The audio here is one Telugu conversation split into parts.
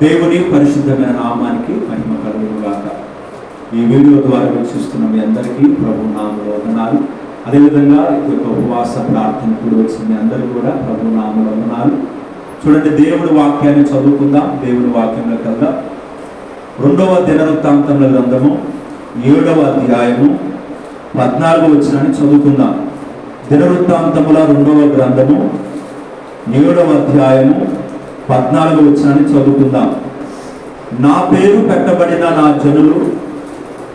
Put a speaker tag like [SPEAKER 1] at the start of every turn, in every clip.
[SPEAKER 1] దేవుని పరిశుద్ధమైన నామానికి మహిమ కలుగుగాక ఈ వీడియో ద్వారా వీక్షిస్తున్న మీ అందరికీ ప్రభు నామలో వందనాలు. అదేవిధంగా ఈ యొక్క ఉపవాస ప్రార్థన కూడా వచ్చిన మీ అందరికీ కూడా ప్రభు నామలో వందనాలు. చూడండి దేవుడి వాక్యాన్ని చదువుకుందాం. దేవుడి వాక్యంలో కల్లా రెండవ దినవృత్తాంతముల గ్రంథము ఏడవ అధ్యాయము పద్నాలుగు వచ్చినాన్ని చదువుకుందాం. దినవృత్తాంతముల రెండవ గ్రంథము ఏడవ అధ్యాయము పద్నాలుగు వచ్చినాన్ని చదువుకుందాం. నా పేరు పెట్టబడిన నా జనులు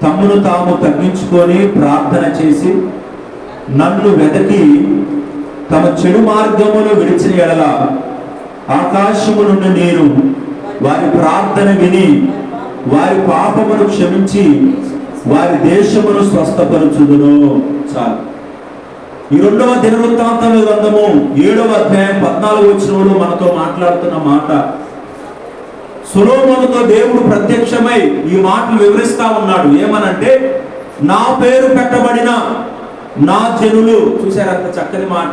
[SPEAKER 1] తమ్మును తాము తగ్గించుకొని ప్రార్థన చేసి నన్ను వెతకి తమ చెడు మార్గమును విడిచిన ఎడల ఆకాశము నుండి నేను వారి ప్రార్థన విని వారి పాపమును క్షమించి వారి దేశమును స్వస్థపరచుదును. చాలు. ఈ రెండవ దినవృత్తాంతాల గ్రంథము ఏడవ అధ్యాయం పద్నాలుగు వచ్చినప్పుడు మనతో మాట్లాడుతున్న మాట. సులోమోనుతో దేవుడు ప్రత్యక్షమై ఈ మాటలు వివరిస్తా ఉన్నాడు. ఏమనంటే నా పేరు పెట్టబడిన నా జనులు చూసారు అంత చక్కని మాట.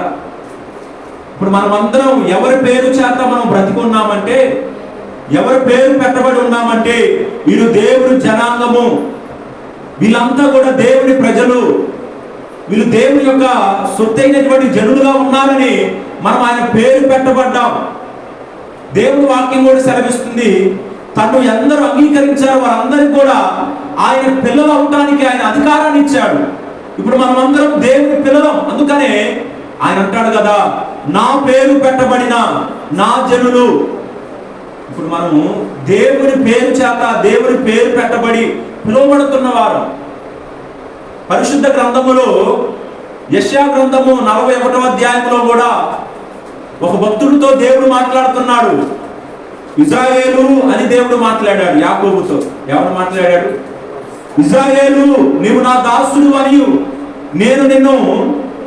[SPEAKER 1] ఇప్పుడు మనమందరం ఎవరి పేరు చేత మనం బ్రతికున్నామంటే ఎవరి పేరు పెట్టబడి ఉన్నామంటే వీరు దేవుడు జనాంగము వీళ్ళంతా కూడా దేవుని ప్రజలు వీళ్ళు దేవుని యొక్క సొత్తైనటువంటి జనులుగా ఉన్నారని మనం ఆయన పేరు పెట్టబడ్డాం. దేవుని వాక్యం కూడా సెలవిస్తుంది. తను ఎందరూ అంగీకరించారు వారందరికీ కూడా ఆయన పిల్లలు అవటానికి ఆయన అధికారాన్ని ఇచ్చాడు. ఇప్పుడు మనమందరం దేవుని పిల్లలం. అందుకనే ఆయన అంటాడు కదా నా పేరు పెట్టబడిన నా జనులు. ఇప్పుడు మనము దేవుని పేరు చేత దేవుని పేరు పెట్టబడి పిలువబడుతున్నవారు పరిశుద్ధ గ్రంథములో యశ్యా గ్రంథము నలభై ఒకటవ అధ్యాయంలో కూడా ఒక భక్తుడితో దేవుడు మాట్లాడుతున్నాడు. ఇజ్రాయేలు అని దేవుడు మాట్లాడాడు యాకోబుతో. ఎవరు మాట్లాడాడు? ఇజ్రాయేలు నీవు నా దాసుడు అని నేను నిన్ను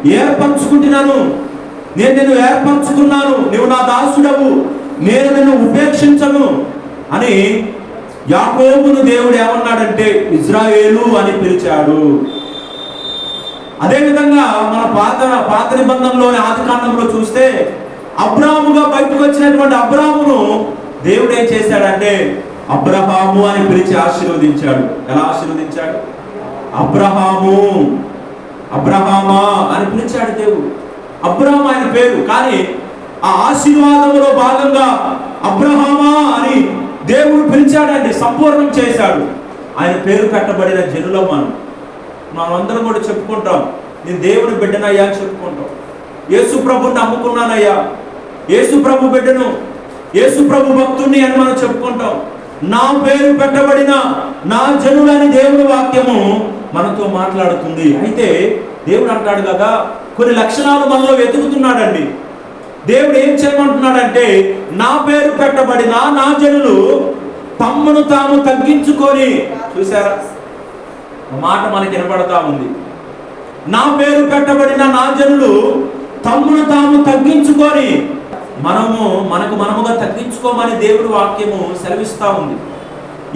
[SPEAKER 1] ఏర్పరచుకుంటున్నాను. నేను నిన్ను ఏర్పరచుకున్నాను. నీవు నా దాసుడవు. నేను నిన్ను ఉపేక్షించను అని యాకోబును దేవుడు ఏమన్నాడంటే ఇజ్రాయేలు అని పిలిచాడు. అదేవిధంగా మన పాత పాత నిబంధనలోని ఆదికాండంలో చూస్తే అబ్రాహముగా బయటకు వచ్చినటువంటి అబ్రాహమును దేవుడు ఏం చేశాడంటే అబ్రహాము అని పిలిచి ఆశీర్వదించాడు. ఎలా ఆశీర్వదించాడు? అబ్రహాము అబ్రహామా అని పిలిచాడు దేవుడు. అబ్రహం ఆయన పేరు కానీ ఆ ఆశీర్వాదంలో భాగంగా అబ్రహామా అని దేవుడు పిలిచాడండి సంపూర్ణం చేశాడు. ఆయన పేరు పెట్టబడిన జనులం మనం మనమందరం కూడా చెప్పుకుంటాం నేను దేవుని బిడ్డనయ్యా అని చెప్పుకుంటాం. యేసు ప్రభుని నమ్ముకున్నానయ్యా. యేసు ప్రభు బిడ్డను యేసు ప్రభు భక్తుడిని అని మనం చెప్పుకుంటాం. నా పేరు పెట్టబడిన నా జనులని దేవుని వాక్యము మనతో మాట్లాడుతుంది. అయితే దేవుడు అంటాడు కదా కొన్ని లక్షణాలు మనలో వెతుకుతున్నాడండి. దేవుడు ఏం చేయమంటున్నాడంటే నా పేరు పెట్టబడిన నా జనులు తమ్మును తాము తగ్గించుకొని చూసారా మాట మనకి వినపడతా ఉంది. నా పేరు పెట్టబడిన నా జనులు తమ్మును తాము తగ్గించుకొని మనము మనకు మనముగా తగ్గించుకోమని దేవుడి వాక్యము సెలవిస్తూ ఉంది.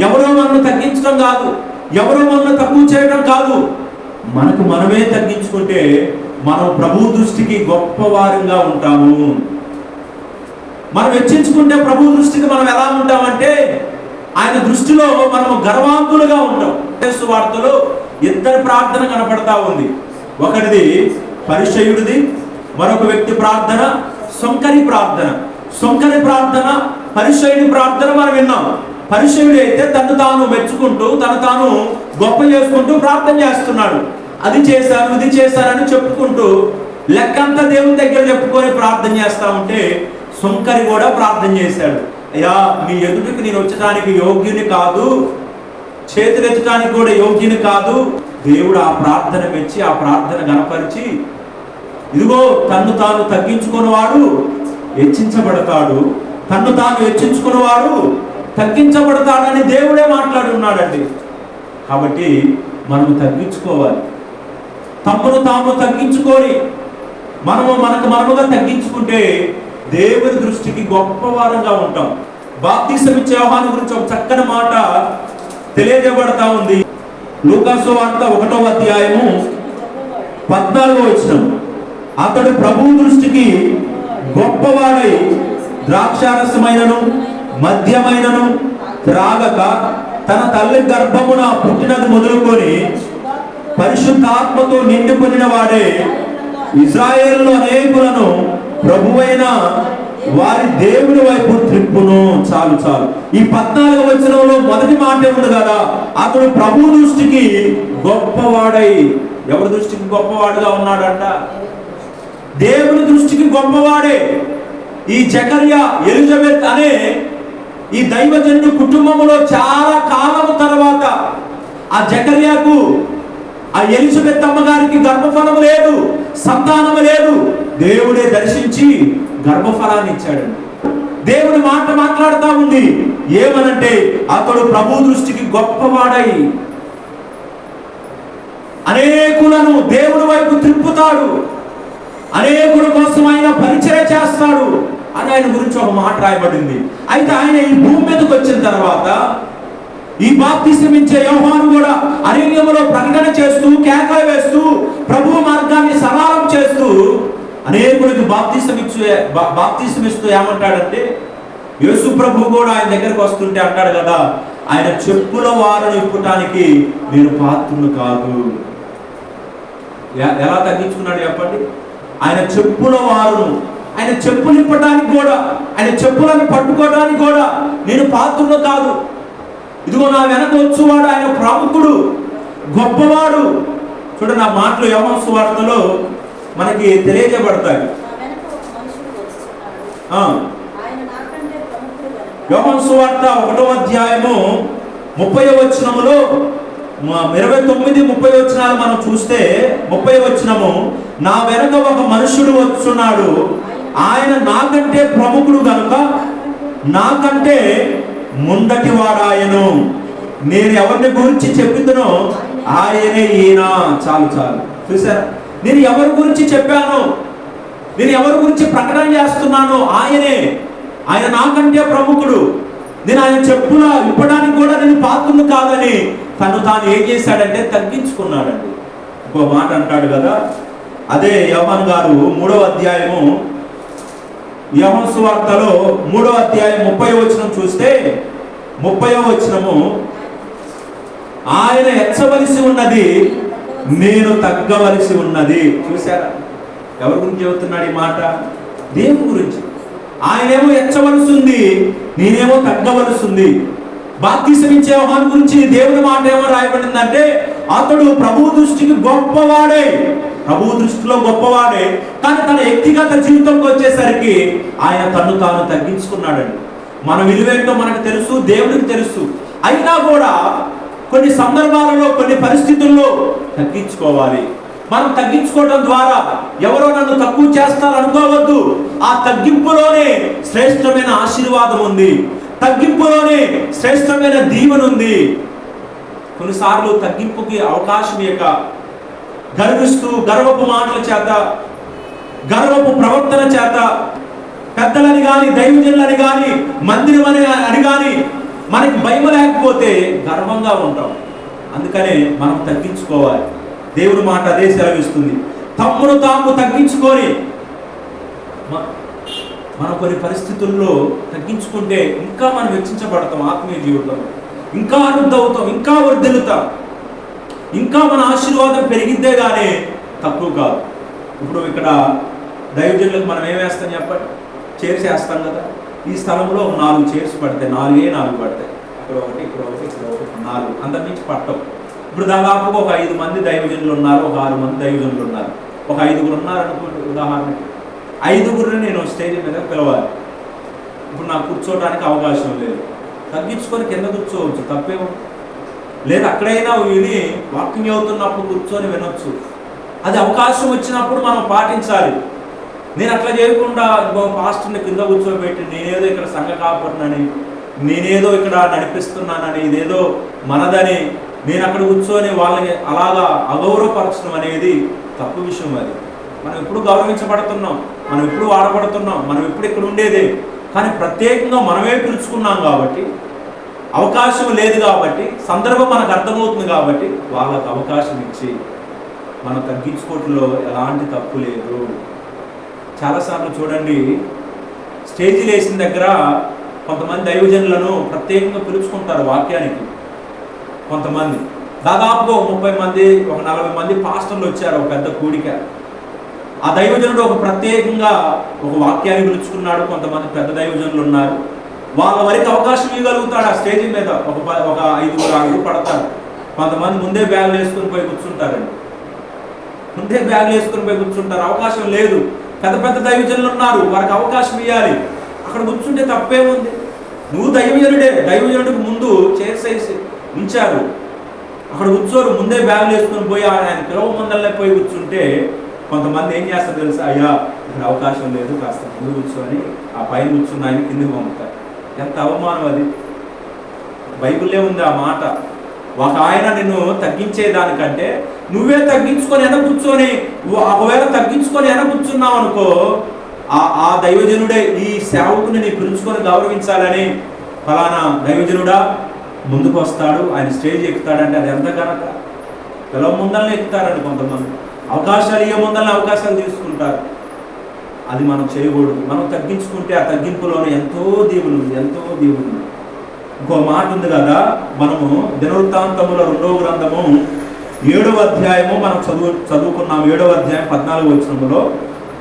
[SPEAKER 1] ఎవరో మనల్ని తగ్గించడం కాదు ఎవరో మనల్ని తక్కువ చేయడం కాదు. మనకు మనమే తగ్గించుకుంటే మనం ప్రభు దృష్టికి గొప్పవారంగా ఉంటాము. మనం హెచ్చించుకుంటే ప్రభు దృష్టికి మనం ఎలా ఉంటామంటే ఆయన దృష్టిలో మనం గర్వాంతులుగా ఉంటాం. వార్తలో ఇద్దరు ప్రార్థన కనపడతా ఉంది. ఒకటిది పరిచయుడిది మరొక వ్యక్తి ప్రార్థన సొంకరి ప్రార్థన. సొంకరి ప్రార్థన పరిచయుడి ప్రార్థన మనం విన్నాం. పరిచయుడు అయితే తను తాను మెచ్చుకుంటూ తను తాను గొప్ప చేసుకుంటూ ప్రార్థన చేస్తున్నాడు. అది చేశాను ఇది చేశానని చెప్పుకుంటూ లెక్కంతా దేవుని దగ్గర చెప్పుకొని ప్రార్థన చేస్తా ఉంటే సొంకరి కూడా ప్రార్థన చేశాడు. అయ్యా మీ ఎదుటికి నేను వచ్చడానికి యోగ్యుని కాదు చేతులెత్తడానికి కూడా యోగ్యుని కాదు. దేవుడు ఆ ప్రార్థన మెచ్చి ఆ ప్రార్థన గనపరిచి ఇదిగో తన్ను తాను తగ్గించుకున్నవాడు హెచ్చించబడతాడు. తన్ను తాను హెచ్చించుకున్నవాడు తగ్గించబడతాడని దేవుడే మాట్లాడి ఉన్నాడండి. కాబట్టి మనము తగ్గించుకోవాలి. తమ్మును తాము తగ్గించుకొని మనము మనకు మనముగా తగ్గించుకుంటే దేవుని దృష్టికి గొప్పవారంగా ఉంటాం. బాప్తీసం ఇచ్చే ఆహ్వానం గురించి ఒక చక్కని మాట తెలియజేయబడతా ఉంది. లూకాసు వార్త ఒకటో అధ్యాయము పద్నాలుగో వచ్చిన అతడు ప్రభు దృష్టికి గొప్పవాడై ద్రాక్షారసమైనను మద్యమైనను త్రాగక తన తల్లి గర్భమున పుట్టినది మొదలుకొని పరిశుద్ధాత్మతో నిండుకొనిన వాడే. ఇజ్రాయేల్లో అనేకులను ప్రభువైన వారి దేవుని వైపు త్రిప్పును చాలు చాలు. ఈ పద్నాలుగు వచనంలో మొదటి మాట ఉంది కదా? అతడు ప్రభు దృష్టికి గొప్పవాడై ఎవరి దృష్టికి గొప్పవాడుగా ఉన్నాడంట? దేవుని దృష్టికి గొప్పవాడే. ఈ జకర్య ఎలిజబెత్ అనే ఈ దైవజన్యు కుటుంబంలో చాలా కాలం తర్వాత ఆ జకర్యాకు ఆ ఎలిజబెత్ అమ్మగారికి గర్భఫలం లేదు సంతానం లేదు. దేవుడే దర్శించి గర్భఫలాన్ని ఇచ్చాడు. దేవుని మాట మాట్లాడుతూ ఉంది. ఏమనంటే అతడు ప్రభు దృష్టికి గొప్పవాడై అనేకులను దేవుని వైపు తిప్పుతాడు. అనేకుల కోసం ఆయన పరిచయం చేస్తాడు అని ఆయన గురించి ఒక మాట రాయబడింది. అయితే ఆయన ఈ భూమి మీదకి వచ్చిన తర్వాత ఈ బాప్తిసమించే యోహాను కూడా అరణ్యములో ప్రకటన చేస్తూ కేకలు వేస్తూ ప్రభు మార్గాన్ని సవాలం చేస్తూ అనేకుడికి బాప్తిసమిచ్చు బాప్తిసమిస్తూ ఏమంటాడంటే యేసు ప్రభు కూడా ఆయన దగ్గరకు వస్తుంటే అంటాడు కదా ఆయన చెప్పుల వారను ఇప్పటానికి నేను పాత్రులు కాదు. ఎలా తగ్గించుకున్నాడు చెప్పండి? ఆయన చెప్పుల వారును ఆయన చెప్పులు ఇప్పటానికి కూడా ఆయన చెప్పులను పట్టుకోవడానికి కూడా నేను పాత్రుడు కాదు. ఇదిగో నా వెనక వచ్చువాడు ఆయన ప్రముఖుడు గొప్పవాడు. చూడండి నా మాటలు యవన సువార్తలో మనకి తెలియజేయబడతాయి.
[SPEAKER 2] నా
[SPEAKER 1] సువార్త ఒకటో అధ్యాయము ముప్పై వచనములో ఇరవై తొమ్మిది ముప్పై వచనాలు మనం చూస్తే ముప్పై వచనము నా వెనక ఒక మనుషుడు వచ్చున్నాడు. ఆయన నాకంటే ప్రముఖుడు కనుక నాకంటే ముందటివాడాయను. నేను ఎవరిని గురించి చెప్పిందనో ఆయనే ఈయన. చాలు చాలు. చూసారా నేను ఎవరి గురించి చెప్పాను? నేను ఎవరి గురించి ప్రకటన చేస్తున్నాను? ఆయనే. ఆయన నాకంటే ప్రముఖుడు. నేను ఆయన చెప్పుల ఇప్పడానికి కూడా నేను పాత్రను కాదని తను తాను ఏం చేశాడంటే తగ్గించుకున్నాడండి. ఇంకో మాట అంటాడు కదా? అదే యవన్ గారు మూడో అధ్యాయము యవన్ సువార్తలో మూడో అధ్యాయం ముప్పై వచనం చూస్తే ముప్పై వచనము ఆయన ఎచ్చవలసి ఉన్నది నేను తగ్గవలసి ఉన్నది. చూసారా ఎవరి గురించి చెబుతున్నాడు ఈ మాట? దేవుని గురించి. ఆయనేమో ఎచ్చవలసి ఉంది నేనేమో తగ్గవలసి ఉంది బాప్తిసమిచ్చే యోహాను గురించి దేవుని మాట ఏమో రాయబడిందంటే అతడు ప్రభు దృష్టికి గొప్పవాడే. ప్రభు దృష్టిలో గొప్పవాడే. కానీ తన వ్యక్తిగత జీవితంకి వచ్చేసరికి ఆయన తను తాను తగ్గించుకున్నాడండి. మన విలువేంటో మనకు తెలుసు దేవుడికి తెలుసు. అయినా కూడా కొన్ని సందర్భాలలో కొన్ని పరిస్థితుల్లో తగ్గించుకోవాలి. మనం తగ్గించుకోవడం ద్వారా ఎవరో నన్ను తక్కువ చేస్తారు అనుకోవద్దు. ఆ తగ్గింపులోనే శ్రేష్టమైన ఆశీర్వాదం ఉంది. తగ్గింపులోనే శ్రేష్టమైన దీవెన ఉంది. కొన్నిసార్లు తగ్గింపుకి అవకాశం ఇక గర్విస్తూ గర్వపు మాటల చేత గర్వపు ప్రవర్తన చేత పెద్దలని కానీ దైవజనులని కానీ మందిరం అని అని కానీ మనకి భయం లేకపోతే గర్వంగా ఉంటాం. అందుకనే మనం తగ్గించుకోవాలి. దేవుడి మాట అదే సెలవిస్తుంది. తమ్మును తాము తగ్గించుకొని మన కొన్ని పరిస్థితుల్లో తగ్గించుకుంటే ఇంకా మనం వెచ్చించబడతాం ఆత్మీయ జీవితంలో. ఇంకా అవుతాం ఇంకా వర్ధిల్లుతాం ఇంకా మన ఆశీర్వాదం పెరిగిద్దే కానీ తక్కువ కాదు. ఇప్పుడు ఇక్కడ దైవజనులకు మనం ఏం వేస్తాం చెప్పండి? చైర్స్ కదా. ఈ స్థలంలో ఒక నాలుగు చైర్స్ పడతాయి. నాలుగే నాలుగు పడతాయి. ఇక్కడ ఒకటి ఇక్కడ ఒకటి ఇక్కడ ఒకటి నాలుగు. అంతకుమించి పట్టవు ఇప్పుడు దాదాపుగా ఒక ఐదు మంది దైవజనులు ఉన్నారు ఒక ఆరు మంది దైవజనులు ఉన్నారు. ఒక ఐదుగురు ఉన్నారు అనుకోండి ఉదాహరణకి ఐదుగురిని నేను స్టేజ్ మీద పిలవాలి. ఇప్పుడు నాకు కూర్చోవడానికి అవకాశం లేదు. తగ్గించుకొని కింద కూర్చోవచ్చు తప్పేమో లేదు అక్కడైనా విని వాకింగ్ అవుతున్నప్పుడు కూర్చొని వినొచ్చు. అది అవకాశం వచ్చినప్పుడు మనం పాటించాలి. నేను అట్లా చేయకుండా ఇంకో పాస్టర్ని కింద కూర్చోబెట్టి నేనేదో ఇక్కడ సంఘ కాపాడునని నేనేదో ఇక్కడ నడిపిస్తున్నానని ఇదేదో మనదని నేను అక్కడ కూర్చొని వాళ్ళని అలాగా అగౌరవపరచడం అనేది తప్పు విషయం అది. మనం ఎప్పుడు గౌరవించబడుతున్నాం మనం ఎప్పుడు వాడబడుతున్నాం మనం ఎప్పుడు ఇక్కడ ఉండేదే. కానీ ప్రత్యేకంగా మనమే పిలుచుకున్నాం కాబట్టి అవకాశం లేదు కాబట్టి సందర్భం మనకు అర్థమవుతుంది కాబట్టి వాళ్ళకు అవకాశం ఇచ్చి మనం తగ్గించుకోవట్లో ఎలాంటి తప్పు లేదు. చాలాసార్లు చూడండి. స్టేజీలు వేసిన దగ్గర కొంతమంది దైవజనులను ప్రత్యేకంగా పిలుచుకుంటారు వాక్యానికి. కొంతమంది. దాదాపుగా ఒక ముప్పై మంది ఒక నలభై మంది పాస్టర్లు వచ్చారు ఒక పెద్ద కూడిక. ఆ దైవజనుడు ఒక ప్రత్యేకంగా ఒక వాక్యాన్ని పిలుచుకున్నాడు. కొంతమంది పెద్ద దైవజనులు ఉన్నారు. వాళ్ళ వరకు అవకాశం ఇవ్వగలుగుతాడు ఆ స్టేజ్ మీద. ఒక ప- ఒక ఐదుగురు ఆరుగురు పడతారు. కొంతమంది ముందే బ్యాగులు వేసుకుని పోయి కూర్చుంటారండి. ముందే బ్యాగులు వేసుకుని పోయి కూర్చుంటారు. అవకాశం లేదు. పెద్ద పెద్ద దైవజనులు ఉన్నారు. వారికి అవకాశం ఇవ్వాలి అక్కడ కూర్చుంటే తప్పేముంది నువ్వు దైవజనుడే. దైవజనుడికి ముందు చేసేసి ఉంచారు. అక్కడ కూర్చోరు. ముందే బ్యాగులు వేసుకుని పోయి ఆయన పిలవ ముందల్లే పోయి కూర్చుంటే కొంతమంది ఏం చేస్తారు తెలుసా? అయ్యా ఇక్కడ అవకాశం లేదు. కాస్త ముందు కూర్చొని ఆ పైన కూర్చున్న ఆయన కిందకి పంపుతారు. ఎంత అవమానం అది. బైబిల్లే ఉంది ఆ మాట. ఒక ఆయన నిన్ను తగ్గించేదానికంటే నువ్వే తగ్గించుకొని వెన కూర్చొని ఒకవేళ తగ్గించుకొని ఎన కూర్చున్నావు అనుకో ఆ ఆ దైవజనుడే ఈ సేవకుని నీ పిలుచుకొని గౌరవించాలని ఫలానా దైవజనుడా ముందుకు వస్తాడు ఆయన స్టేజ్ ఎక్కుతాడంటే అది ఎంత కనుక పిలవ ముందల్ని ఎక్కుతారండి కొంతమంది. అవకాశాలు ఇయ్య ముందల్ని అవకాశాలు తీసుకుంటారు. అది మనం చేయకూడదు. మనం తగ్గించుకుంటే ఆ తగ్గింపులోనే ఎంతో దేవుడు ఎంతో దేవుడు ఉంది ఇంకో మాట ఉంది కదా మనము దినవృత్తాంతముల రెండవ గ్రంథము ఏడవ అధ్యాయము మనం చదువు చదువుకున్నాం ఏడవ అధ్యాయం పద్నాలుగు వచ్చినప్పుడు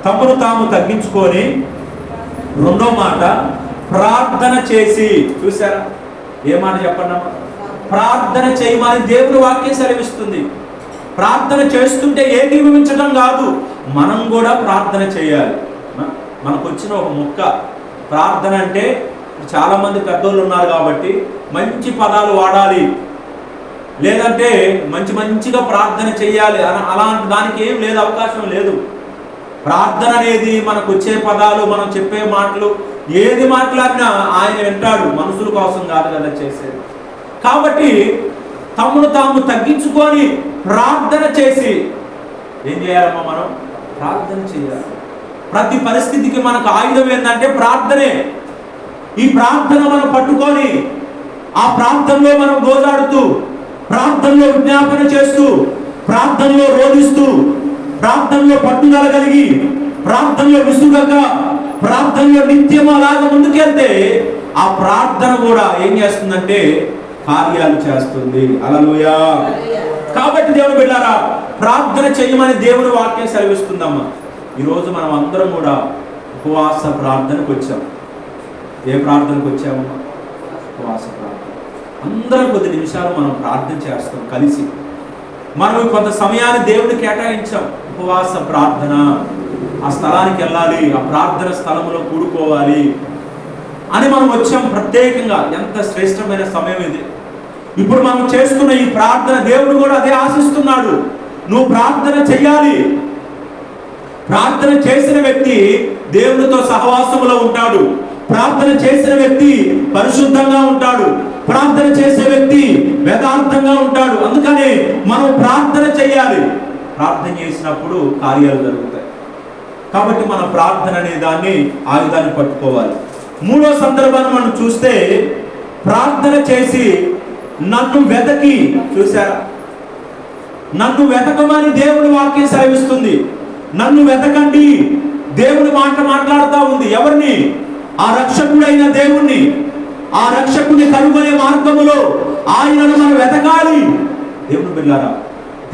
[SPEAKER 1] తమను తాము తగ్గించుకొని రెండో మాట ప్రార్థన చేసి చూసారా ఏ మాట చెప్పండి ప్రార్థన చేయమని దేవుని వాక్యం సెలవిస్తుంది. ప్రార్థన చేస్తుంటే ఏకీభవించడం కాదు మనం కూడా ప్రార్థన చేయాలి. మనకు వచ్చిన ఒక ముక్క. ప్రార్థన అంటే చాలా మంది పెద్దోళ్ళు ఉన్నారు కాబట్టి మంచి పదాలు వాడాలి. లేదంటే మంచి మంచిగా ప్రార్థన చేయాలి అని అలాంటి దానికి ఏం లేదు అవకాశం లేదు. ప్రార్థన అనేది మనకు వచ్చే పదాలు మనం చెప్పే మాటలు ఏది మాట్లాడినా ఆయన వింటాడు మనుషుల కోసం కాదు కదా చేసేది. కాబట్టి తమను తాము తగ్గించుకొని ప్రార్థన చేసి ఏం చేయాలమ్మా మనం? ప్రార్థన చేయాలి ప్రతి పరిస్థితికి మనకు ఆయుధం ఏంటంటే ప్రార్థనే. ఈ ప్రార్థన మనం పట్టుకొని ఆ ప్రాంతంలో మనం గోజాడుతూ ప్రాంతంలో విజ్ఞాపన చేస్తూ ప్రాంతంలో రోధిస్తూ ప్రాంతంలో పట్టుదల కలిగి ప్రాంతంలో విసుగక ప్రాంతంలో నిత్యం అలాగా ముందుకెళ్తే ఆ ప్రార్థన కూడా ఏం చేస్తుందంటే కార్యాలు చేస్తుంది. అలలుయా కాబట్టి దేవుడు వెళ్ళారా ప్రార్థన చేయమని దేవుడు వాక్యం సెలవిస్తుందమ్మా. ఈరోజు మనం అందరం కూడా ఉపవాస ప్రార్థనకు వచ్చాం. ఏ ప్రార్థనకు వచ్చామో? ఉపవాస ప్రార్థన. అందరం కొద్ది నిమిషాలు మనం ప్రార్థన చేస్తాం కలిసి. మనం కొంత సమయాన్ని దేవుడు కేటాయించాం. ఉపవాస ప్రార్థన. ఆ స్థలానికి వెళ్ళాలి ఆ ప్రార్థన స్థలంలో కూడుకోవాలి అని మనం వచ్చాం ప్రత్యేకంగా. ఎంత శ్రేష్టమైన సమయం ఇది. ఇప్పుడు మనం చేస్తున్న ఈ ప్రార్థన దేవుడు కూడా అదే ఆశిస్తున్నాడు. నువ్వు ప్రార్థన చెయ్యాలి. ప్రార్థన చేసిన వ్యక్తి దేవుడితో సహవాసములో ఉంటాడు. ప్రార్థన చేసిన వ్యక్తి పరిశుద్ధంగా ఉంటాడు. ప్రార్థన చేసే వ్యక్తి వేదార్థంగా ఉంటాడు. అందుకనే మనం ప్రార్థన చేయాలి. ప్రార్థన చేసినప్పుడు కార్యాలు జరుగుతాయి. కాబట్టి మన ప్రార్థన అనే దాన్ని ఆయుధాన్ని పట్టుకోవాలి. మూడో సందర్భాన్ని మనం చూస్తే ప్రార్థన చేసి నన్ను వెతకి చూసారా నన్ను వెతకమని దేవుడి వాక్యం సెలవిస్తుంది. నన్ను వెతకండి. దేవుడి మాట మాట్లాడుతూ ఉంది. ఎవరిని? ఆ రక్షకుడైన దేవుణ్ణి ఆ రక్షకుని కనుగొనే మార్గములో ఆయనను మనం వెతకాలి. దేవుని బిళ్ళారా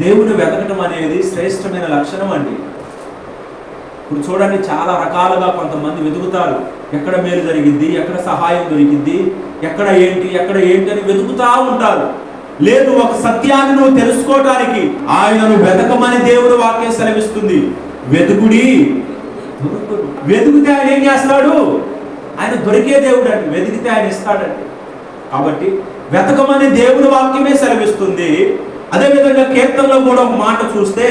[SPEAKER 1] దేవుని వెతకటం అనేది శ్రేష్టమైన లక్షణం అండి. ఇప్పుడు చూడండి చాలా రకాలుగా కొంతమంది వెతుకుతారు. ఎక్కడ మేలు జరిగింది ఎక్కడ సహాయం దొరికింది ఎక్కడ ఏంటి ఎక్కడ ఏంటి అని వెతుకుతా ఉంటారు. లేదు ఒక సత్యాన్ని నువ్వు తెలుసుకోవటానికి ఆయనను వెతకమని దేవుడు వాక్యం సెలవిస్తుంది. వెతుకుడి వెతుకుతే ఆయన ఏం చేస్తాడు? ఆయన దొరికే దేవుడు అండి. వెతికితే ఆయన ఇస్తాడండి. కాబట్టి వెతకమని దేవుని వాక్యమే సెలవిస్తుంది. అదేవిధంగా కీర్తనలో కూడా ఒక మాట చూస్తే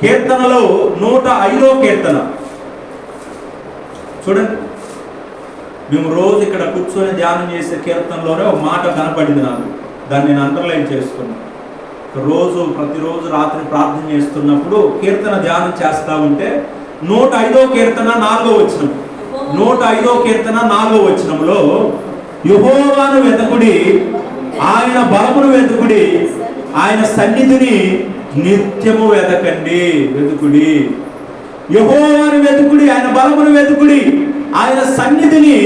[SPEAKER 1] కీర్తనలో నూట ఐదో కీర్తన. చూడండి. మేము రోజు ఇక్కడ కూర్చొని ధ్యానం చేసే కీర్తనలోనే ఒక మాట కనపడింది నాకు. దాన్ని నేను అండర్లైన్ చేసుకున్నాను. రోజు ప్రతిరోజు రాత్రి ప్రార్థన చేస్తున్నప్పుడు కీర్తన ధ్యానం చేస్తా ఉంటే నూట ఐదో కీర్తన నాలుగో వచ్చినప్పుడు నూట ఐదో కీర్తన నాలుగో వచనంలో యుహోవాను వెతకుడి ఆయన బలమును వెతుకుడి ఆయన సన్నిధిని నిత్యము వెతకండి వెతుకుడి. యహోవాను వెతుకుడి ఆయన బలమును వెతుకుడి ఆయన సన్నిధిని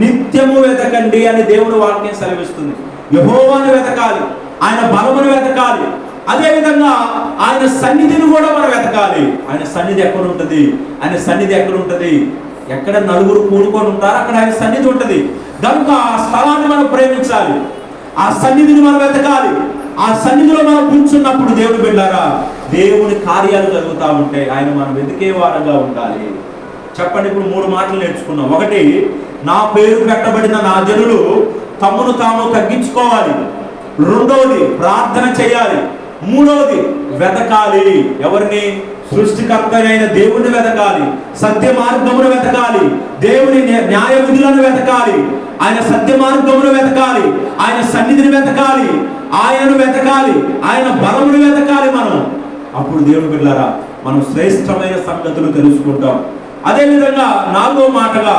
[SPEAKER 1] నిత్యము వెతకండి అని దేవుడు వాక్యం సెలవిస్తుంది. యహోవాను వెతకాలి ఆయన బలమును వెతకాలి. అదేవిధంగా ఆయన సన్నిధిని కూడా మనం వెతకాలి. ఆయన సన్నిధి ఎక్కడ ఉంటుంది ఆయన సన్నిధి ఎక్కడ ఉంటుంది ఎక్కడ నలుగురు కూడుకొని ఉంటారో అక్కడ ఆయన సన్నిధి ఉంటుంది. కనుక ఆ స్థలాన్ని మనం ప్రేమించాలి. ఆ సన్నిధిని మనం వెతకాలి. ఆ సన్నిధిలో మనం కూర్చున్నప్పుడు దేవుడు బిడ్డారా దేవుని కార్యాలు జరుగుతూ ఉంటాయి. ఆయన మనం వెతికే వారంగా ఉండాలి. చెప్పండి ఇప్పుడు మూడు మాటలు నేర్చుకున్నాం ఒకటి నా పేరు పెట్టబడిన నా జనులు తమ్మును తాము తగ్గించుకోవాలి. రెండవది ప్రార్థన చేయాలి. మూడవది వెతకాలి. ఎవరిని? సృష్టికర్తనైన అయిన దేవుణ్ణి వెతకాలి సత్య మార్గమును వెతకాలి దేవుని న్యాయ విధులను వెతకాలి ఆయన సత్య మార్గమును వెతకాలి ఆయన సన్నిధిని వెతకాలి ఆయనను వెతకాలి ఆయన బలమును వెతకాలి మనం. అప్పుడు దేవుని బిడ్డారా మనం శ్రేష్టమైన సంగతులు తెలుసుకుంటాం. అదేవిధంగా నాలుగో మాటగా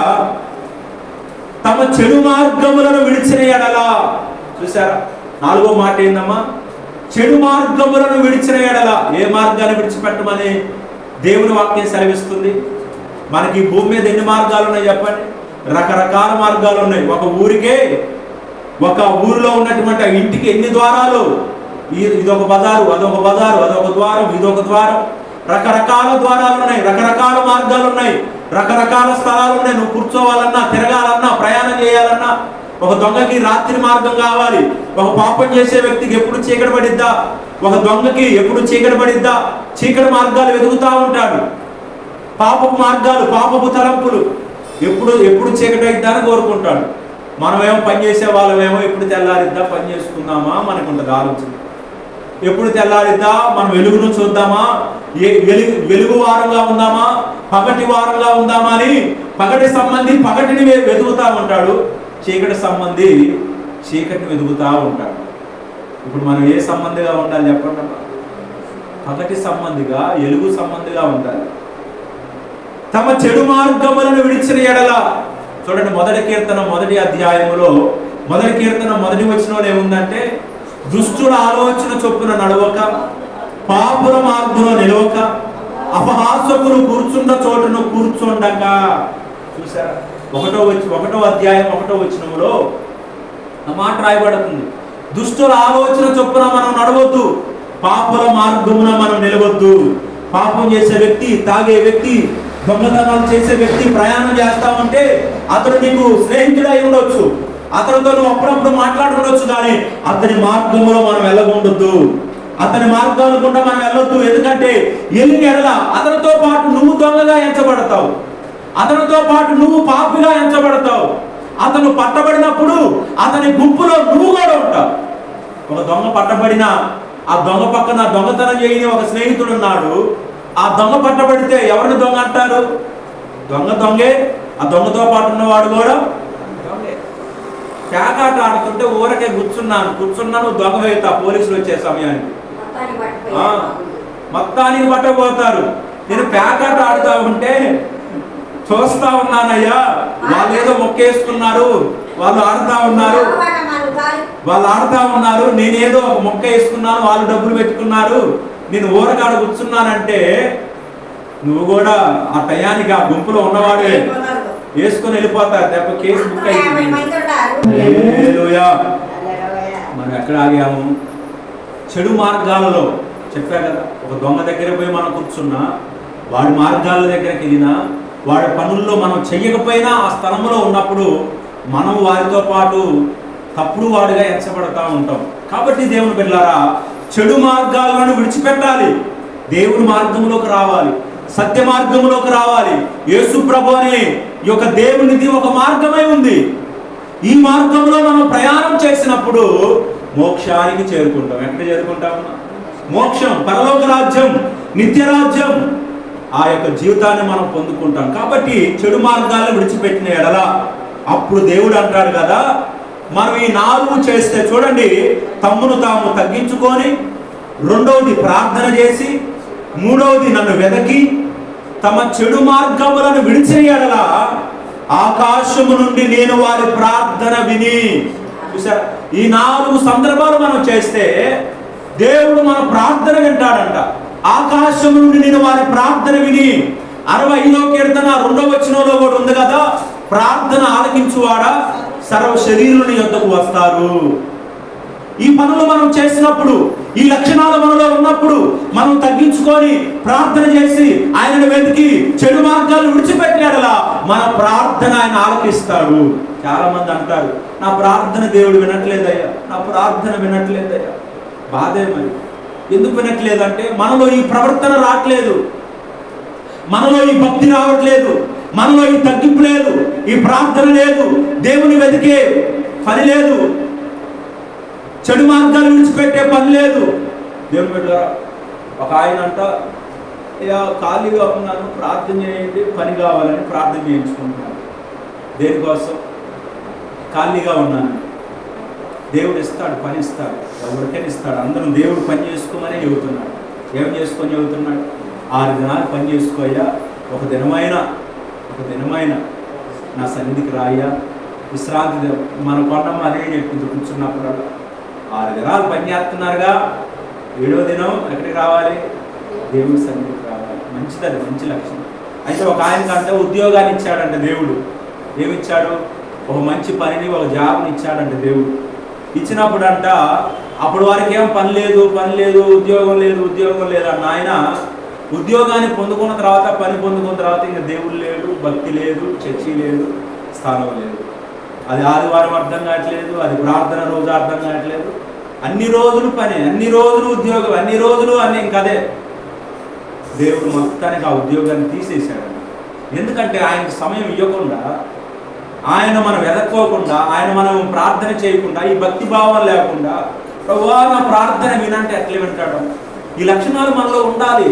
[SPEAKER 1] తమ చెడు మార్గములను విడిచిన ఎడలా. చూసారా నాలుగో మాట ఏందమ్మా? చెడు మార్గములను విడిచిన ఎడల ఏ మార్గాన్ని విడిచిపెట్టమని దేవుని వాక్యం సెలవిస్తుంది? మనకి భూమి మీద ఎన్ని మార్గాలు ఉన్నాయి చెప్పండి? రకరకాల మార్గాలు ఉన్నాయి. ఒక ఊరికే ఒక ఊరిలో ఉన్నటువంటి ఆ ఇంటికి ఎన్ని ద్వారాలు? ఇదొక బజారు అదొక బజారు అదొక ద్వారం ఇదొక ద్వారం. రకరకాల ద్వారాలు ఉన్నాయి రకరకాల మార్గాలు ఉన్నాయి రకరకాల స్థలాలు ఉన్నాయి. నువ్వు కూర్చోవాలన్నా తిరగాలన్నా ప్రయాణం చేయాలన్నా ఒక దొంగకి రాత్రి మార్గం కావాలి. ఒక పాపం చేసే వ్యక్తికి ఎప్పుడు చీకటి పడిద్దా? ఒక దొంగకి ఎప్పుడు చీకటి పడిద్దా? చీకటి మార్గాలు వెతుకుతూ ఉంటాడు. పాపపు మార్గాలు పాపపు తలంపులు ఎప్పుడు ఎప్పుడు చీకటి అయిద్దా కోరుకుంటాడు. మనమేమో పని చేసే వాళ్ళమేమో ఎప్పుడు తెల్లారిద్దా? పని చేసుకుందామా? మనకు ఉంటుంది ఆలోచన. ఎప్పుడు తెల్లారిద్దా? మనం వెలుగును చూద్దామా? ఏ వెలుగు వెలుగు వారంగా ఉందామా? పగటి వారంగా ఉందామా అని పగటి సంబంధి పగటిని వెతుకుతా ఉంటాడు. చీకటి సంబంధి చీకటిని వెతుకుతూ ఉంటాడు ఇప్పుడు మనం ఏ సంబంధిగా ఉండాలి చెప్పండి పగటి సంబంధిగా ఎలుగు సంబంధిగా ఉండాలి. తమ చెడు మార్గములను విడిచిన ఎడల చూడండి మొదటి కీర్తన మొదటి అధ్యాయములో మొదటి కీర్తన మొదటి వచనంలో ఏముందంటే దుష్టుల ఆలోచన చొప్పున నడవక పాపుల మార్గంలో నిలవక అపహాసకులు కూర్చున్న చోటును కూర్చుండక. చూసారా? ఒకటో వచ్చి ఒకటో అధ్యాయం ఒకటో వచ్చినములో మాట రాయబడుతుంది. దుష్టుల ఆలోచన చొప్పున మనం నడవద్దు. పాపుల మార్గమున మనం నిలవద్దు. పాపం చేసే వ్యక్తి తాగే వ్యక్తి దొంగతనాలు చేసే వ్యక్తి ప్రయాణం చేస్తామంటే అతడు నీకు స్నేహితుడై ఉండొచ్చు. అతనితో నువ్వు అప్పుడప్పుడు మాట్లాడుకుండొచ్చు కానీ అతని మార్గంలో మనం వెళ్ళకుండొద్దు అతని మార్గాలు గుండా మనం వెళ్ళొద్దు. ఎందుకంటే ఎల్లి ఎడల అతనితో పాటు నువ్వు దొంగగా ఎంచబడతావు. అతనితో పాటు నువ్వు పాపిగా ఎంచబడతావు. అతను పట్టబడినప్పుడు అతని గుంపులో నువ్వు కూడా ఉంటావు. ఒక దొంగ పట్టబడిన ఆ దొంగ పక్కన దొంగతనం చేయని ఒక స్నేహితుడు ఉన్నాడు. ఆ దొంగ పట్టబడితే ఎవరిని దొంగ అంటారు? దొంగ దొంగే ఆ దొంగతో పాటు ఉన్నవాడు కూడా పేకాట ఆడుతుంటే ఊరకే కూర్చున్నాను. కూర్చున్నాను దొంగ వేస్తా పోలీసులు వచ్చే సమయానికి. మొత్తానికి పట్టబోతారు. నేను పేకాట ఆడుతా ఉంటే చూస్తా ఉన్నానయ్యా వాళ్ళు ఏదో మొక్కేసుకున్నారు వాళ్ళు ఆడుతా ఉన్నారు. వాళ్ళు ఆడుతా ఉన్నారు నేనేదో ఒక మొక్క వేసుకున్నాను వాళ్ళు డబ్బులు పెట్టుకున్నారు నేను ఊరగాడ కూర్చున్నానంటే నువ్వు కూడా ఆ టయానికి ఆ గుంపులో ఉన్నవాడే. వేసుకొని వెళ్ళిపోతారు దెబ్బ కేసు బుక్. హల్లెలూయా. మనం ఎక్కడ ఆగాము చెడు మార్గాలలో చెప్పా కదా ఒక దొంగ దగ్గర పోయి మనం కూర్చున్నా వాడి మార్గాల దగ్గరికి వెళ్ళినా వాడి పనుల్లో మనం చెయ్యకపోయినా ఆ స్థలంలో ఉన్నప్పుడు మనం వారితో పాటు తప్పుడు వాడుగా ఎంచబడతా ఉంటాం. కాబట్టి దేవుని బిడ్డారా చెడు మార్గాలను విడిచిపెట్టాలి. దేవుని మార్గంలోకి రావాలి. సత్య మార్గంలోకి రావాలి. యేసు ప్రభు అనే ఈ యొక్క దేవునిది ఒక మార్గమై ఉంది. ఈ మార్గంలో మనం ప్రయాణం చేసినప్పుడు మోక్షానికి చేరుకుంటాం. ఎక్కడ చేరుకుంటాం? మోక్షం పరలోక రాజ్యం నిత్య రాజ్యం. ఆ యొక్క జీవితాన్ని మనం పొందుకుంటాం. కాబట్టి చెడు మార్గాలను విడిచిపెట్టిన ఎడల అప్పుడు దేవుడు అంటాడు కదా మనం ఈ నాలుగు చేస్తే చూడండి తమ్మును తాము తగ్గించుకొని రెండవది ప్రార్థన చేసి మూడవది నన్ను వెదకి తమ చెడు మార్గములను విడిచిన ఎడల ఆకాశము నుండి నేను వారి ప్రార్థన విని. చూసారా? ఈ నాలుగు సందర్భాలు మనం చేస్తే దేవుడు మన ప్రార్థన వింటాడంట. ఆకాశం నుండి నేను వారి ప్రార్థన విని అరవై ఐదో కీర్తన రెండవ వచనంలో కూడా ఉంది కదా ప్రార్థన ఆలకించువాడా? సర్వ శరీరుని యొద్దకు వస్తారు. ఈ పనులు మనం చేసినప్పుడు ఈ లక్షణాలు మనలో ఉన్నప్పుడు మనం తగ్గించుకొని ప్రార్థన చేసి ఆయనను వెతికి చెడు మార్గాలు విడిచిపెట్టాడలా మన ప్రార్థన ఆయన ఆలకిస్తాడు. చాలా మంది అంటారు నా ప్రార్థన దేవుడు వినట్లేదయ్యా నా ప్రార్థన వినట్లేదయ్యా. బాధే మరి. ఎందుకు వినట్లేదంటే మనలో ఈ ప్రవర్తన రావట్లేదు మనలో ఈ భక్తి రావట్లేదు. మనలో ఈ తగ్గింపు లేదు. ఈ ప్రార్థన లేదు. దేవుని వెతికే పని లేదు. చెడు మార్గాలు విడిచిపెట్టే పని లేదు. దేవుని బిడ్డ ఒక ఆయన అంట ఖాళీగా ఉన్నాను ప్రార్థన చేయండి పని కావాలని ప్రార్థన చేయించుకుంటున్నాను. దేనికోసం? ఖాళీగా ఉన్నాను. దేవుడు ఇస్తాడు పని ఇస్తాడు. ఎవరికైనా ఇస్తాడు. అందరం దేవుడు పని చేసుకోమనే చెబుతున్నాడు ఏం చేసుకొని చెబుతున్నాడు ఆరు దినాలు పని చేసుకోయ్యా ఒక దినమైన ఒక దినమైన నా సన్నిధికి రాయ్యా విశ్రాంతి మన కొండమ్మ అదే చెప్పింది కూర్చున్నప్పుడు. ఆరు దినాలు పని చేస్తున్నారుగా. ఏడో దినం ఎక్కడికి రావాలి? దేవుడి సన్నిధికి రావాలి. మంచిది అది మంచి లక్షణం. అయితే ఒక ఆయన అంటే ఉద్యోగాన్ని ఇచ్చాడంట దేవుడు. ఏమిచ్చాడు? ఒక మంచి పనిని ఒక జాబ్ని ఇచ్చాడంట దేవుడు. ఇచ్చినప్పుడు అంట అప్పుడు వారికి ఏం పని లేదు పని లేదు ఉద్యోగం లేదు ఉద్యోగం లేదు అన్న ఆయన ఉద్యోగాన్ని పొందుకున్న తర్వాత పని పొందుకున్న తర్వాత ఇంకా దేవుడు లేడు భక్తి లేదు చర్చి లేదు స్థానం లేదు. అది ఆదివారం అర్థం కావట్లేదు అది ప్రార్థన రోజు అర్థం కావట్లేదు. అన్ని రోజులు పని అన్ని రోజులు ఉద్యోగం అన్ని రోజులు అన్ని ఇంకదే దేవుడు మొత్తానికి ఆ ఉద్యోగాన్ని తీసేశాడు. ఎందుకంటే ఆయనకు సమయం ఇవ్వకుండా ఆయన మనం వెదక్కోకుండా ఆయన మనం ప్రార్థన చేయకుండా ఈ భక్తి భావం లేకుండా ప్రభువా నా ప్రార్థన వినంటే ఎట్లా వింటాడు? ఈ లక్షణాలు మనలో ఉండాలి.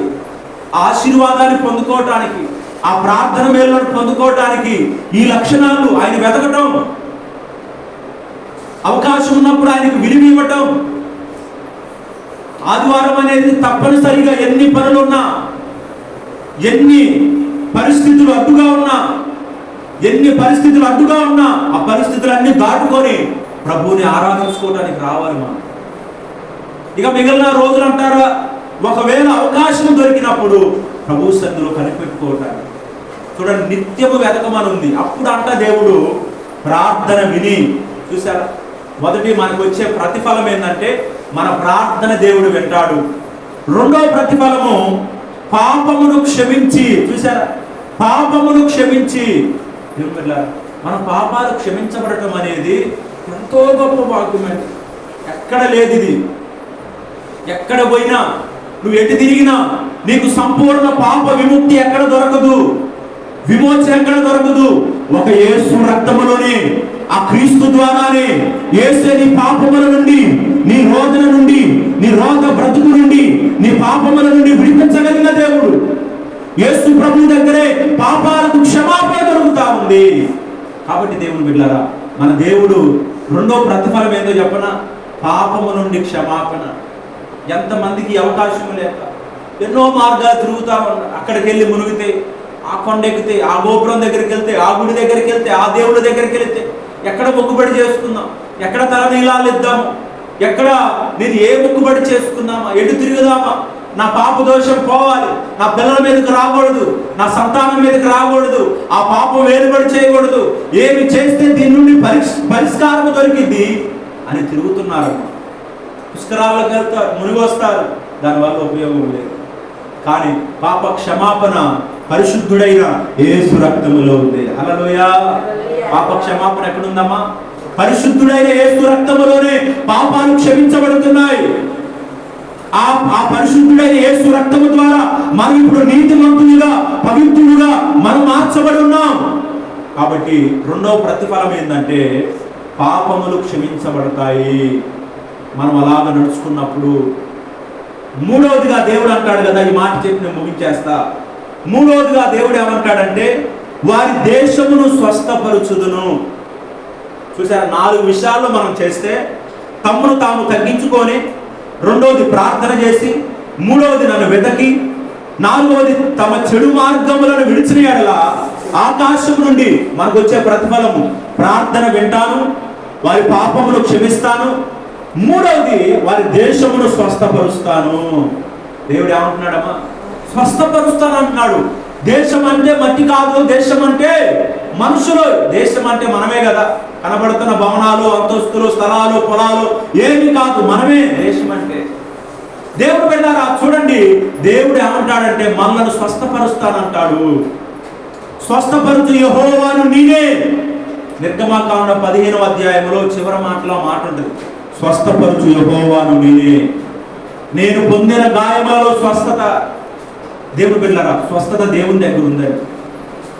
[SPEAKER 1] ఆశీర్వాదాన్ని పొందుకోవటానికి ఆ ప్రార్థన మేలను పొందుకోవటానికి ఈ లక్షణాలు ఆయన వెతకటం అవకాశం ఉన్నప్పుడు ఆయనకు విలువ ఇవ్వటం. ఆదివారం అనేది తప్పనిసరిగా ఎన్ని పనులున్నా ఎన్ని పరిస్థితులు అడ్డుగా ఉన్నా ఎన్ని పరిస్థితులు అడ్డుగా ఉన్నా ఆ పరిస్థితులన్నీ దాటుకొని ప్రభువుని ఆరాధించుకోవడానికి రావాలి మనం. ఇక మిగిలిన రోజులు అంటారా ఒకవేళ అవకాశం దొరికినప్పుడు ప్రభు సందులో కనిపెట్టుకోవటానికి. చూడండి నిత్యము వెతకమని ఉంది అప్పుడు అంట దేవుడు ప్రార్థన విని చూసారా మొదటి మనకు వచ్చే ప్రతిఫలం ఏంటంటే మన ప్రార్థన దేవుడు వింటాడు. రెండో ప్రతిఫలము పాపమును క్షమించి చూసారా పాపమును క్షమించి దేవుళ్ళ మన పాపాలు క్షమించబడటం అనేది ఎంతో గొప్ప భాగ్యమే ఎక్కడ లేదు ఇది ఎక్కడ పోయినా? నువ్వు ఎటు తిరిగినా? నీకు సంపూర్ణ పాప విముక్తి ఎక్కడ దొరకదు? విమోచన ఎక్కడ దొరకదు? ఒక యేసు రక్తములోనే ఆ క్రీస్తు ద్వారానే యేసే నీ పాపముల నుండి నీ రోదన నుండి నీ రోగ బ్రతుకు నుండి నీ పాపముల నుండి విడిపించగలిగిన దేవుడు. యేసు ప్రభు దగ్గరే పాపాలకు క్షమాపణ పొందుతా ఉంది. కాబట్టి దేవుని బిడ్డారా మన దేవుడు రెండో ప్రతిఫలం ఏందో చెప్పన? పాపము నుండి క్షమాపణ. ఎంతమందికి అవకాశం లేక ఎన్నో మార్గాలు తిరుగుతా ఉన్నారు అక్కడికి వెళ్ళి మునిగితే ఆ కొండ ఎక్కితే ఆ గోపురం దగ్గరికి వెళ్తే ఆ గుడి దగ్గరికి వెళ్తే ఆ దేవుడి దగ్గరికి వెళ్తే ఎక్కడ మొక్కుబడి చేసుకుందాం? ఎక్కడ తల నీలాలు ఇద్దాము? ఎక్కడ నేను ఏ మొక్కుబడి చేసుకుందామా ఎటు తిరుగుదామా? నా పాప దోషం పోవాలి. నా పిల్లల మీదకి రాకూడదు. నా సంతానం మీదకి రాకూడదు. ఆ పాపం వేలుబడి చేయకూడదు. ఏమి చేస్తే దీని నుండి పరిష్ పరిష్కారం దొరికింది అని తిరుగుతున్నారు. పుష్కరాలకు వెళ్తారు మునిగి వస్తారు దానివల్ల ఉపయోగం లేదు. కానీ పాప క్షమాపణ పరిశుద్ధుడైన యేసు రక్తములో ఉంది. హల్లెలూయ. పాప క్షమాపణ ఎక్కడుందమ్మా? పరిశుద్ధుడైన యేసు రక్తములోనే పాపాలు క్షమించబడుతున్నాయి. ఆ ఆ పరిశుద్ధుడైన యేసు రక్తము ద్వారా మనం ఇప్పుడు నీతిమంతులుగా పవిత్రులుగా మనం మార్చబడి ఉన్నాం. కాబట్టి రెండవ ప్రతిఫలం ఏంటంటే పాపములు క్షమించబడతాయి. మనం అలాగ నడుచుకున్నప్పుడు మూడవదిగా దేవుడు అంటాడు కదా ఈ మాట చెప్పి నేను ముగించేస్తా. మూడవదిగా దేవుడు ఏమంటాడంటే వారి దేశమును స్వస్థపరుచుదును. చూసారా నాలుగు విషయాల్లో మనం చేస్తే తమ్మును తాము తగ్గించుకొని రెండవది ప్రార్థన చేసి మూడవది నన్ను వెతకి నాలుగవది తమ చెడు మార్గములను విడిచిన ఎడల ఆకాశం నుండి మనకు వచ్చే ప్రతిఫలము. ప్రార్థన వింటాను వారి పాపమును క్షమిస్తాను మూడవది వారి దేశమును స్వస్థపరుస్తాను. దేవుడు ఏమంటున్నాడమ్మా? స్వస్థపరుస్తాను అంటున్నాడు దేశం అంటే మట్టి కాదు దేశం అంటే మనుషులు. దేశం అంటే మనమే కదా. కనబడుతున్న భవనాలు అంతస్తులు స్థలాలు పొలాలు ఏమి కాదు మనమే. దేశం అంటే దేవుడు వెళ్ళారా? చూడండి. దేవుడు ఏమంటాడంటే మనలను స్వస్థపరుస్తానంటాడు. స్వస్థపరుచు యహోవాను నేనే నిర్గమకాండ పదిహేను అధ్యాయంలో చివరి మాటలో మాట ఉంటుంది స్వస్థపరుచు యహోవాను నేనే నేను పొందిన గాయములలో స్వస్థత దేవుడు బిడ్డలారా స్వస్థత దేవుని దగ్గర ఉంది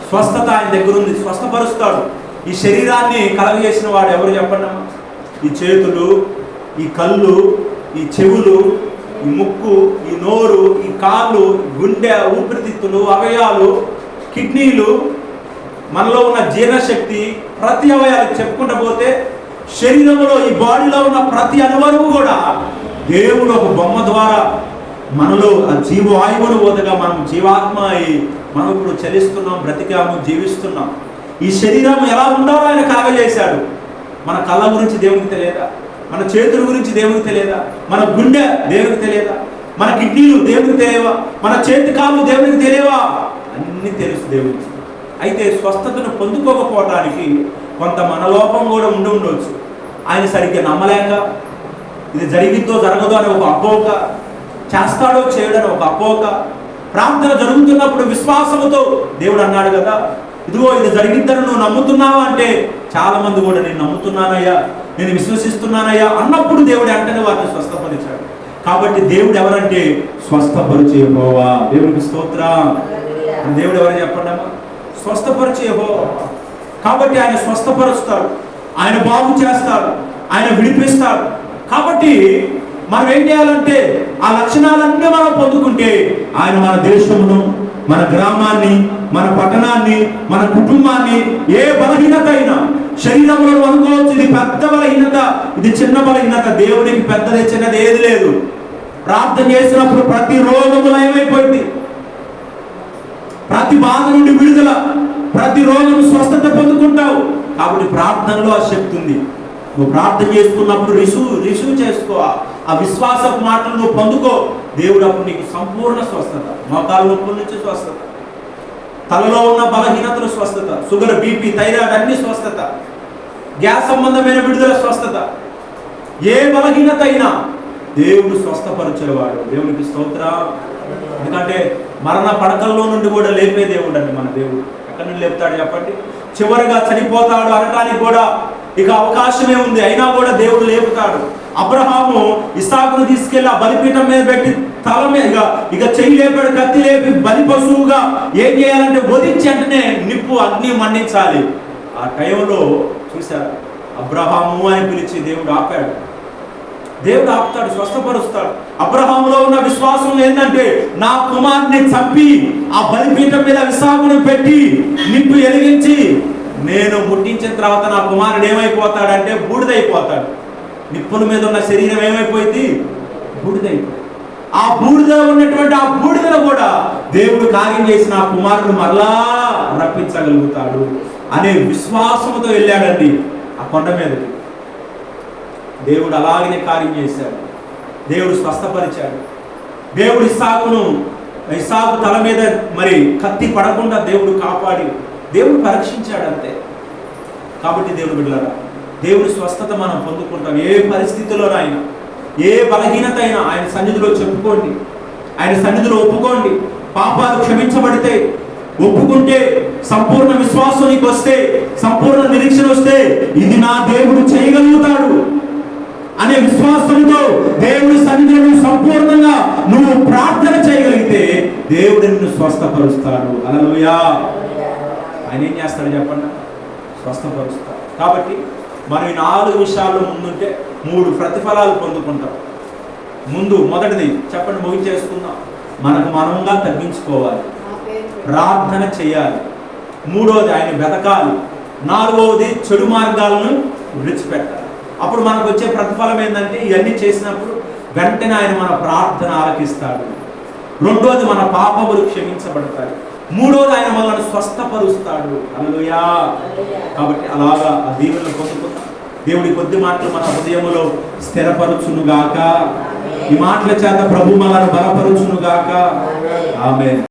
[SPEAKER 1] స్వస్థత ఆయన దగ్గర ఉంది స్వస్థపరుస్తాడు. ఈ శరీరాన్ని కలగజేసిన వాడు ఎవరు చెప్పండి ఈ చేతులు ఈ కళ్ళు ఈ చెవులు ఈ ముక్కు ఈ నోరు ఈ కాళ్ళు గుండె ఊపిరితిత్తులు అవయాలు కిడ్నీలు మనలో ఉన్న జీర్ణశక్తి ప్రతి అవయాలు చెప్పుకుంటూ పోతే శరీరంలో ఈ బాడీలో ఉన్న ప్రతి అణువరువు కూడా దేవుడు ఒక బొమ్మ ద్వారా మనలో ఆ జీవాయువును వదగా మనం జీవాత్మ అయి మనం ఇప్పుడు చలిస్తున్నాం బ్రతికాము జీవిస్తున్నాం. ఈ శరీరం ఎలా ఉండాలో ఆయన కాగజేశాడు మన కళ్ళ గురించి దేవునికి తెలియదా? మన చేతుల గురించి దేవునికి తెలియదా? మన గుండె దేవునికి తెలియదా? మన కిడ్నీలు దేవునికి తెలియవా? మన చేతి కాళ్ళు దేవునికి తెలియవా? అన్నీ తెలుసు దేవునికి. అయితే స్వస్థతను పొందుకోకపోవడానికి కొంత మనలోపం కూడా ఉండి ఉండవచ్చు ఆయన సరిగ్గా నమ్మలేక ఇది జరిగిద్దో జరగదో అని ఒక అపోక చేస్తాడో చేయడని ఒక అపోక ప్రార్థన జరుగుతున్నప్పుడు విశ్వాసముతో దేవుడు అన్నాడు కదా ఇదిగో ఇది జరిగిద్దని నువ్వు నమ్ముతున్నావా అంటే చాలా మంది కూడా నేను నమ్ముతున్నానయ్యా నేను విశ్వసిస్తున్నానయ్యా అన్నప్పుడు దేవుడు వెంటనే వారిని స్వస్థపరిచాడు. కాబట్టి దేవుడు ఎవరంటే స్వస్థపరిచే యెహోవా. దేవునికి స్తోత్రం. దేవుడు ఎవరు చెప్పండి అమ్మా? స్వస్థపరిచే యెహోవా. కాబట్టి ఆయన స్వస్థపరుస్తాడు ఆయన బాగు చేస్తాడు ఆయన విడిపిస్తాడు. కాబట్టి మనం ఏం చేయాలంటే ఆ లక్షణాలన్నీ మనం పొందుకుంటే ఆయన మన దేశమును మన గ్రామాన్ని మన పట్టణాన్ని మన కుటుంబాన్ని ఏ బలహీనత అయినా శరీరంలో అనుకోవచ్చు ఇది పెద్ద బలహీనత ఇది చిన్న బలహీనత దేవునికి పెద్దది చిన్నది ఏది లేదు. ప్రార్థన చేసినప్పుడు ప్రతి రోగము లయమైపోయింది ప్రతి బాధ నుండి విడుదల ప్రతి రోజు స్వస్థత పొందుకుంటావు. కాబట్టి ప్రార్థనలో ఆ శక్తి ఉంది. నువ్వు ప్రార్థన చేసుకున్నప్పుడు రిసీవ్ రిసీవ్ చేసుకో. ఆ విశ్వాసపు మాటలు నువ్వు పొందుకో. దేవుడు అప్పుడు నీకు సంపూర్ణ స్వస్థత. మోకాల నొప్పుల నుంచి స్వస్థత. తలలో ఉన్న బలహీనతలు స్వస్థత. షుగర్ బీపీ థైరాయిడ్ అన్ని స్వస్థత. గ్యాస్ సంబంధమైన విడుదల స్వస్థత. ఏ బలహీనత అయినా దేవుడు స్వస్థపరిచేవాడు. దేవునికి స్తోత్ర. ఎందుకంటే మరణ పడకల్లో నుండి కూడా లేపే దేవుడు అండి మన దేవుడు. ఎక్కడి నుండి లేపుతాడు చెప్పండి? చివరిగా చనిపోతాడు అనడానికి కూడా ఇక అవకాశమే ఉంది. అయినా కూడా దేవుడు లేపుతాడు. అబ్రహాము ఇసాకును తీసుకెళ్ళి ఆ బలిపీఠం మీద పెట్టి తల మీద ఇక ఇక చెయ్యి లేపాడు కత్తి లేపి బలి పశువుగా ఏం చేయాలంటే వధించి వెంటనే నిప్పు అగ్ని మండించాలి. ఆ టైంలో చూశారు అబ్రహాము అని పిలిచి దేవుడు ఆపాడు. దేవుడు ఆపుతాడు స్వస్థపరుస్తాడు. అబ్రహాములో ఉన్న విశ్వాసం ఏంటంటే నా కుమార్ని చంపి ఆ బలిపీఠం మీద విశాఖను పెట్టి నిప్పు ఎలిగించి నేను పుట్టించిన తర్వాత నా కుమారుడు ఏమైపోతాడంటే బూడిదైపోతాడు. నిప్పుల మీద ఉన్న శరీరం ఏమైపోయింది? బూడిదైపోయింది. ఆ బూడిద ఉన్నటువంటి ఆ బూడిదను కూడా దేవుడు కార్యం చేసిన ఆ కుమారుడు మరలా రప్పించగలుగుతాడు అనే విశ్వాసంతో వెళ్ళాడండి ఆ కొండ మీదకి. దేవుడు అలాగనే కార్యం చేశాడు. దేవుడు స్వస్థపరిచాడు. దేవుడు ఇస్సాకును ఇస్సాకు తల మీద మరి కత్తి పడకుండా దేవుడు కాపాడి దేవుడు పరీక్షించాడు అంతే కాబట్టి దేవుడు బిడ్డలారా దేవుడి స్వస్థత మనం పొందుకుంటాం. ఏ పరిస్థితిలోనైనా ఏ బలహీనత అయినా ఆయన సన్నిధిలో చెప్పుకోండి. ఆయన సన్నిధిలో ఒప్పుకోండి. పాపాలు క్షమించబడితే ఒప్పుకుంటే సంపూర్ణ విశ్వాసం నీకు వస్తే సంపూర్ణ నిరీక్షణ వస్తే ఇది నా దేవుడు చేయగలుగుతాడు అనే విశ్వాసంతో దేవుడి సన్నిధిని సంపూర్ణంగా నువ్వు ప్రార్థన చేయగలిగితే దేవుడు నిన్ను స్వస్థపరుస్తాడు. అలలుయా. ఆయన ఏం చేస్తాడు చెప్పండి? స్వస్థపరుస్తాడు కాబట్టి మనం ఈ నాలుగు విషయాల్లో ముందుంటే మూడు ప్రతిఫలాలు పొందుకుంటాం. ముందు మొదటిది చెప్పండి ముగించేసుకుందాం. మనకు మనంగా తగ్గించుకోవాలి. ప్రార్థన చేయాలి. మూడోది ఆయన వెతకాలి. నాలుగవది చెడు మార్గాలను విడిచిపెట్టాలి. అప్పుడు మనకు వచ్చే ప్రతిఫలం ఏంటంటే ఇవన్నీ చేసినప్పుడు వెంటనే ఆయన మన ప్రార్థన ఆలకిస్తాడు. రెండోది మన పాపములు క్షమించబడతాయి. మూడోది ఆయన మనల్ని స్వస్థపరుస్తాడు. అల్లుయా కాబట్టి అలాగా ఆ దేవుని కొత్త దేవుడి కొద్ది మాటలు మన హృదయంలో స్థిరపరచును గాక ఈ మాటల చేత ప్రభు మనల్ని బలపరుచునుగాక. ఆమె